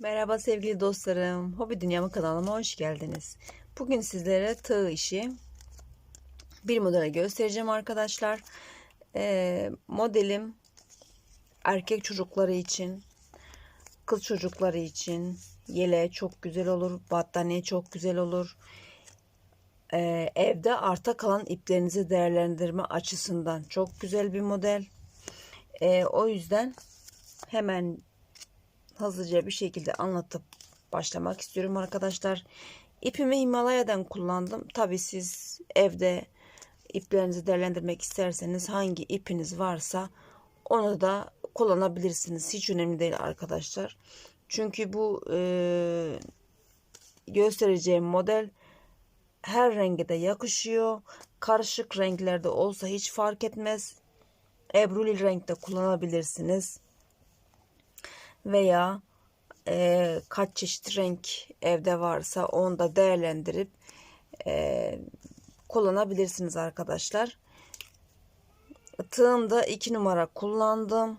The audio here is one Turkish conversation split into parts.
Merhaba sevgili dostlarım. Hobi Dünyamı kanalıma hoş geldiniz. Bugün sizlere tığ işi bir modele göstereceğim arkadaşlar. Ee, modelim erkek çocukları için, kız çocukları için yele çok güzel olur, battaniye çok güzel olur. Ee, evde arta kalan iplerinizi değerlendirme açısından çok güzel bir model. Ee, o yüzden hemen hızlıca bir şekilde anlatıp başlamak istiyorum arkadaşlar. İpimi Himalaya'dan kullandım. Tabi siz evde iplerinizi değerlendirmek isterseniz hangi ipiniz varsa onu da kullanabilirsiniz. Hiç önemli değil arkadaşlar. Çünkü bu e, göstereceğim model her renge de yakışıyor. Karışık renklerde olsa hiç fark etmez. Ebruli renkte kullanabilirsiniz veya e, kaç çeşit renk evde varsa onu da değerlendirip e, kullanabilirsiniz arkadaşlar. Tığımda 2 numara kullandım.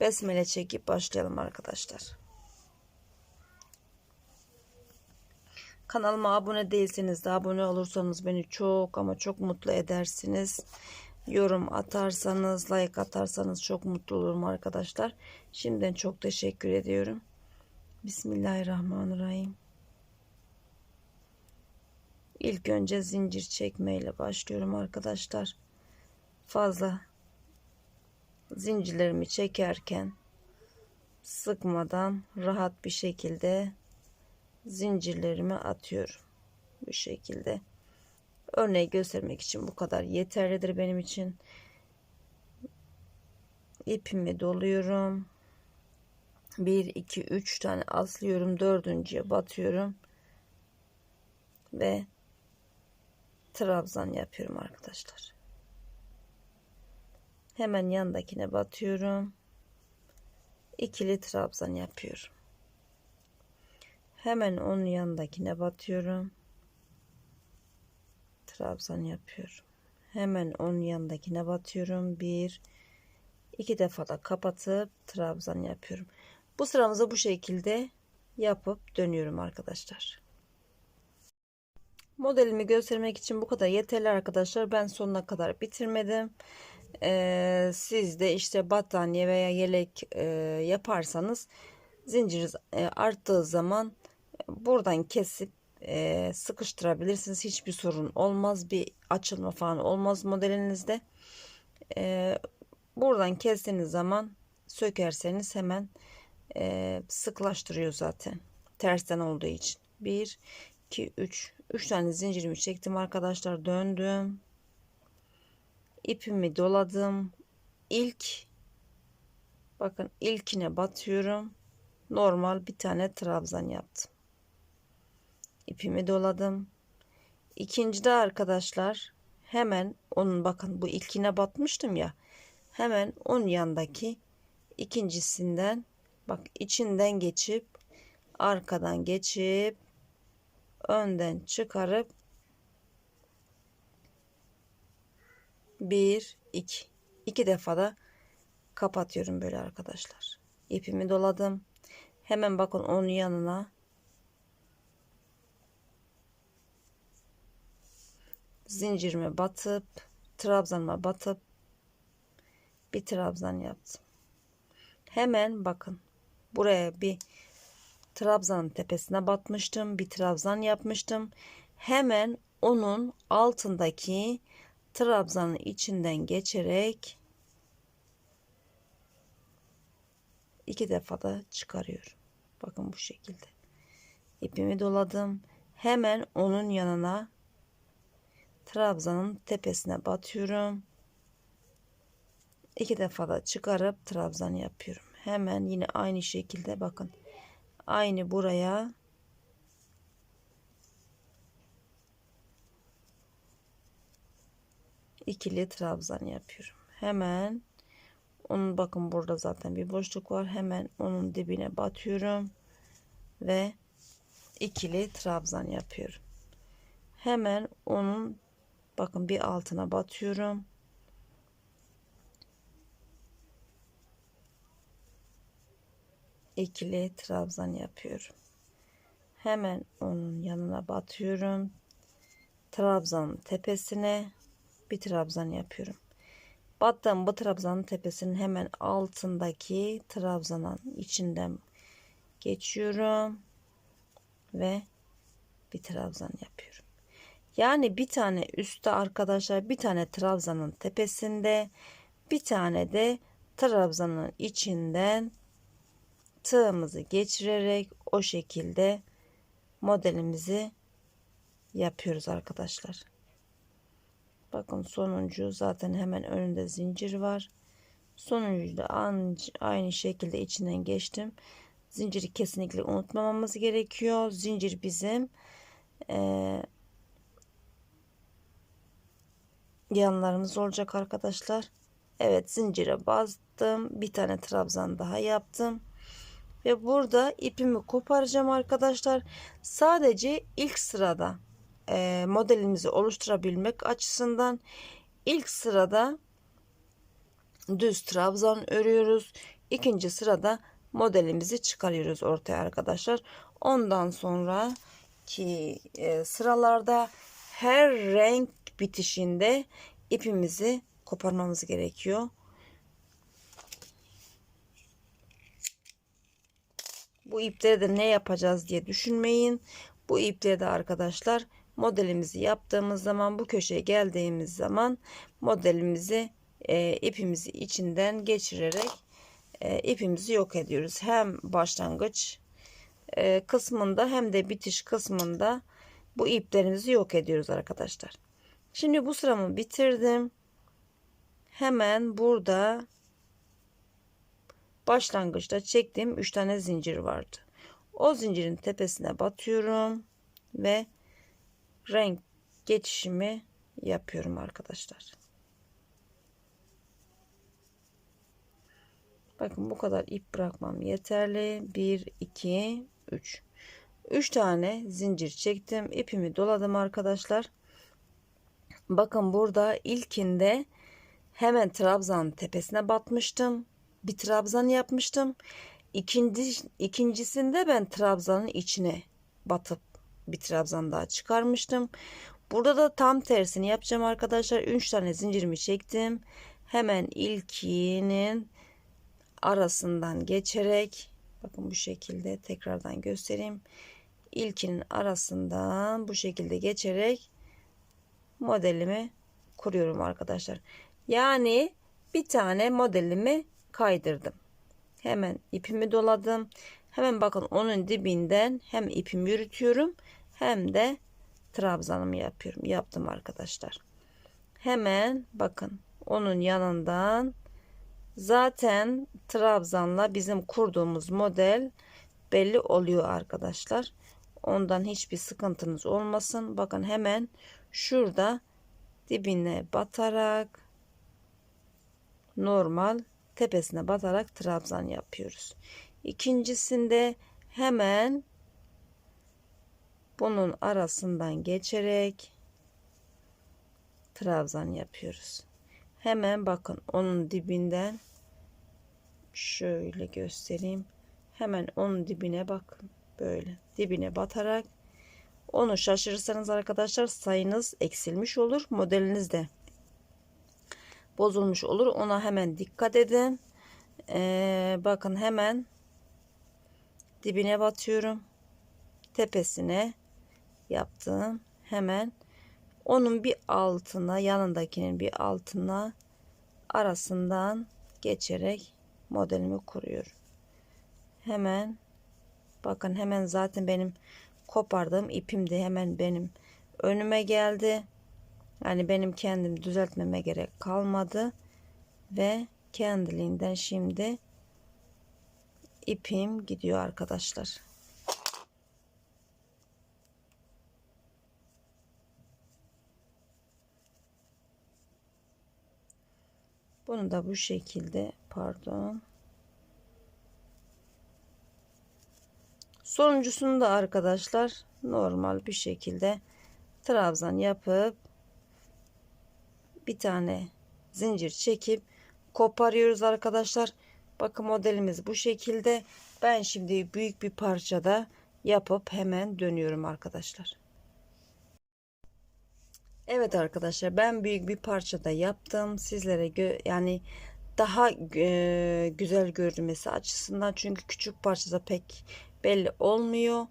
Besmele çekip başlayalım arkadaşlar. Kanalıma abone değilseniz de abone olursanız beni çok ama çok mutlu edersiniz yorum atarsanız, like atarsanız çok mutlu olurum arkadaşlar. Şimdiden çok teşekkür ediyorum. Bismillahirrahmanirrahim. İlk önce zincir çekmeyle başlıyorum arkadaşlar. Fazla zincirlerimi çekerken sıkmadan rahat bir şekilde zincirlerimi atıyorum. Bu şekilde. Örneği göstermek için bu kadar yeterlidir benim için. İpimi doluyorum. 1 2 3 tane aslıyorum. Dördüncüye batıyorum. Ve trabzan yapıyorum arkadaşlar. Hemen yandakine batıyorum. İkili trabzan yapıyorum. Hemen onun yanındakine batıyorum trabzan yapıyorum. Hemen onun yanındakine batıyorum. Bir, iki defa da kapatıp trabzan yapıyorum. Bu sıramızı bu şekilde yapıp dönüyorum arkadaşlar. Modelimi göstermek için bu kadar yeterli arkadaşlar. Ben sonuna kadar bitirmedim. Ee, siz de işte battaniye veya yelek e, yaparsanız zinciriniz e, arttığı zaman buradan kesip e, sıkıştırabilirsiniz. Hiçbir sorun olmaz. Bir açılma falan olmaz modelinizde. E, buradan kestiğiniz zaman sökerseniz hemen e, sıklaştırıyor zaten. Tersten olduğu için. 1, 2, 3. 3 tane zincirimi çektim arkadaşlar. Döndüm. ipimi doladım. İlk bakın ilkine batıyorum. Normal bir tane trabzan yaptım ipimi doladım. İkincide arkadaşlar hemen onun bakın bu ilkine batmıştım ya. Hemen onun yandaki ikincisinden bak içinden geçip arkadan geçip önden çıkarıp bir iki iki defa da kapatıyorum böyle arkadaşlar. İpimi doladım. Hemen bakın onun yanına zincirime batıp trabzanıma batıp bir trabzan yaptım. Hemen bakın buraya bir trabzanın tepesine batmıştım. Bir trabzan yapmıştım. Hemen onun altındaki trabzanın içinden geçerek iki defa da çıkarıyorum. Bakın bu şekilde. ipimi doladım. Hemen onun yanına trabzanın tepesine batıyorum. İki defa da çıkarıp trabzan yapıyorum. Hemen yine aynı şekilde bakın. Aynı buraya ikili trabzan yapıyorum. Hemen onun bakın burada zaten bir boşluk var. Hemen onun dibine batıyorum ve ikili trabzan yapıyorum. Hemen onun Bakın bir altına batıyorum. ikili trabzan yapıyorum. Hemen onun yanına batıyorum. Trabzanın tepesine bir trabzan yapıyorum. Battığım bu trabzanın tepesinin hemen altındaki trabzanın içinden geçiyorum ve bir trabzan yapıyorum. Yani bir tane üstte arkadaşlar bir tane trabzanın tepesinde bir tane de trabzanın içinden tığımızı geçirerek o şekilde modelimizi yapıyoruz arkadaşlar. Bakın sonuncu zaten hemen önünde zincir var. Sonuncu da aynı şekilde içinden geçtim. Zinciri kesinlikle unutmamamız gerekiyor. Zincir bizim e, yanlarımız olacak arkadaşlar. Evet zincire bastım. Bir tane trabzan daha yaptım. Ve burada ipimi koparacağım arkadaşlar. Sadece ilk sırada e, modelimizi oluşturabilmek açısından ilk sırada düz trabzan örüyoruz. İkinci sırada modelimizi çıkarıyoruz ortaya arkadaşlar. Ondan sonra ki e, sıralarda her renk bitişinde ipimizi koparmamız gerekiyor. Bu ipleri de ne yapacağız diye düşünmeyin. Bu ipleri de arkadaşlar modelimizi yaptığımız zaman bu köşeye geldiğimiz zaman modelimizi e, ipimizi içinden geçirerek e, ipimizi yok ediyoruz. Hem başlangıç e, kısmında hem de bitiş kısmında bu iplerimizi yok ediyoruz arkadaşlar. Şimdi bu sıramı bitirdim. Hemen burada başlangıçta çektiğim 3 tane zincir vardı. O zincirin tepesine batıyorum ve renk geçişimi yapıyorum arkadaşlar. Bakın bu kadar ip bırakmam yeterli. 1 2 3. 3 tane zincir çektim. ipimi doladım arkadaşlar. Bakın burada ilkinde hemen trabzan tepesine batmıştım. Bir trabzan yapmıştım. İkinci, ikincisinde ben trabzanın içine batıp bir trabzan daha çıkarmıştım. Burada da tam tersini yapacağım arkadaşlar. 3 tane zincirimi çektim. Hemen ilkinin arasından geçerek bakın bu şekilde tekrardan göstereyim. İlkinin arasından bu şekilde geçerek modelimi kuruyorum arkadaşlar. Yani bir tane modelimi kaydırdım. Hemen ipimi doladım. Hemen bakın onun dibinden hem ipimi yürütüyorum hem de trabzanımı yapıyorum. Yaptım arkadaşlar. Hemen bakın onun yanından zaten trabzanla bizim kurduğumuz model belli oluyor arkadaşlar. Ondan hiçbir sıkıntınız olmasın. Bakın hemen şurada dibine batarak normal tepesine batarak trabzan yapıyoruz. İkincisinde hemen bunun arasından geçerek trabzan yapıyoruz. Hemen bakın onun dibinden şöyle göstereyim. Hemen onun dibine bakın. Böyle dibine batarak onu şaşırırsanız arkadaşlar sayınız eksilmiş olur. Modeliniz de bozulmuş olur. Ona hemen dikkat edin. Ee, bakın hemen dibine batıyorum. Tepesine yaptım. Hemen onun bir altına yanındakinin bir altına arasından geçerek modelimi kuruyorum. Hemen bakın hemen zaten benim kopardığım ipim de hemen benim önüme geldi. Yani benim kendim düzeltmeme gerek kalmadı ve kendiliğinden şimdi ipim gidiyor arkadaşlar. Bunu da bu şekilde pardon. Sonuncusunu da arkadaşlar normal bir şekilde trabzan yapıp bir tane zincir çekip koparıyoruz arkadaşlar. Bakın modelimiz bu şekilde. Ben şimdi büyük bir parçada yapıp hemen dönüyorum arkadaşlar. Evet arkadaşlar ben büyük bir parçada yaptım. Sizlere yani daha e, güzel görünmesi açısından çünkü küçük parçada pek belli olmuyor.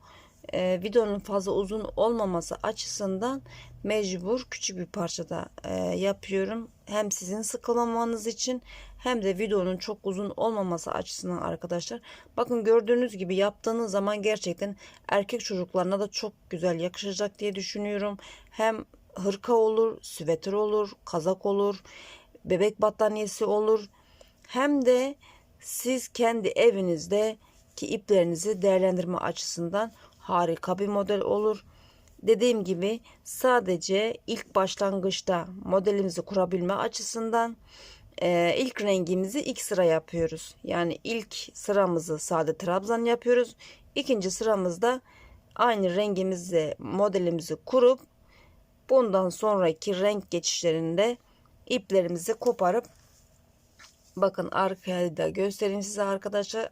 E, videonun fazla uzun olmaması açısından mecbur küçük bir parçada e, yapıyorum. Hem sizin sıkılmamanız için hem de videonun çok uzun olmaması açısından arkadaşlar. Bakın gördüğünüz gibi yaptığınız zaman gerçekten erkek çocuklarına da çok güzel yakışacak diye düşünüyorum. Hem hırka olur, süveter olur, kazak olur, bebek battaniyesi olur. Hem de siz kendi evinizde ki iplerinizi değerlendirme açısından harika bir model olur. Dediğim gibi sadece ilk başlangıçta modelimizi kurabilme açısından e, ilk rengimizi ilk sıra yapıyoruz. Yani ilk sıramızı sade trabzan yapıyoruz. İkinci sıramızda aynı rengimizi modelimizi kurup bundan sonraki renk geçişlerinde iplerimizi koparıp bakın arkayı da göstereyim size arkadaşlar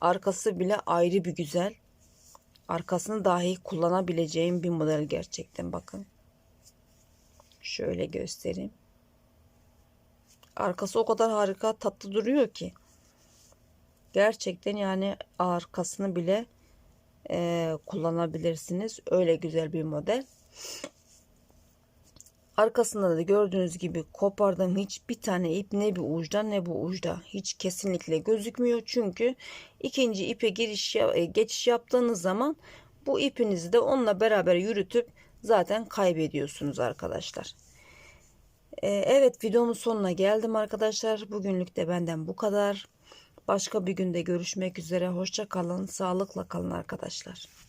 arkası bile ayrı bir güzel. Arkasını dahi kullanabileceğim bir model gerçekten bakın. Şöyle göstereyim. Arkası o kadar harika tatlı duruyor ki. Gerçekten yani arkasını bile e, kullanabilirsiniz. Öyle güzel bir model Arkasında da gördüğünüz gibi kopardım hiç bir tane ip ne bir uçta ne bu uçta hiç kesinlikle gözükmüyor. Çünkü ikinci ipe giriş e, geçiş yaptığınız zaman bu ipinizi de onunla beraber yürütüp zaten kaybediyorsunuz arkadaşlar. Ee, evet videomun sonuna geldim arkadaşlar. Bugünlük de benden bu kadar. Başka bir günde görüşmek üzere. Hoşça kalın. Sağlıkla kalın arkadaşlar.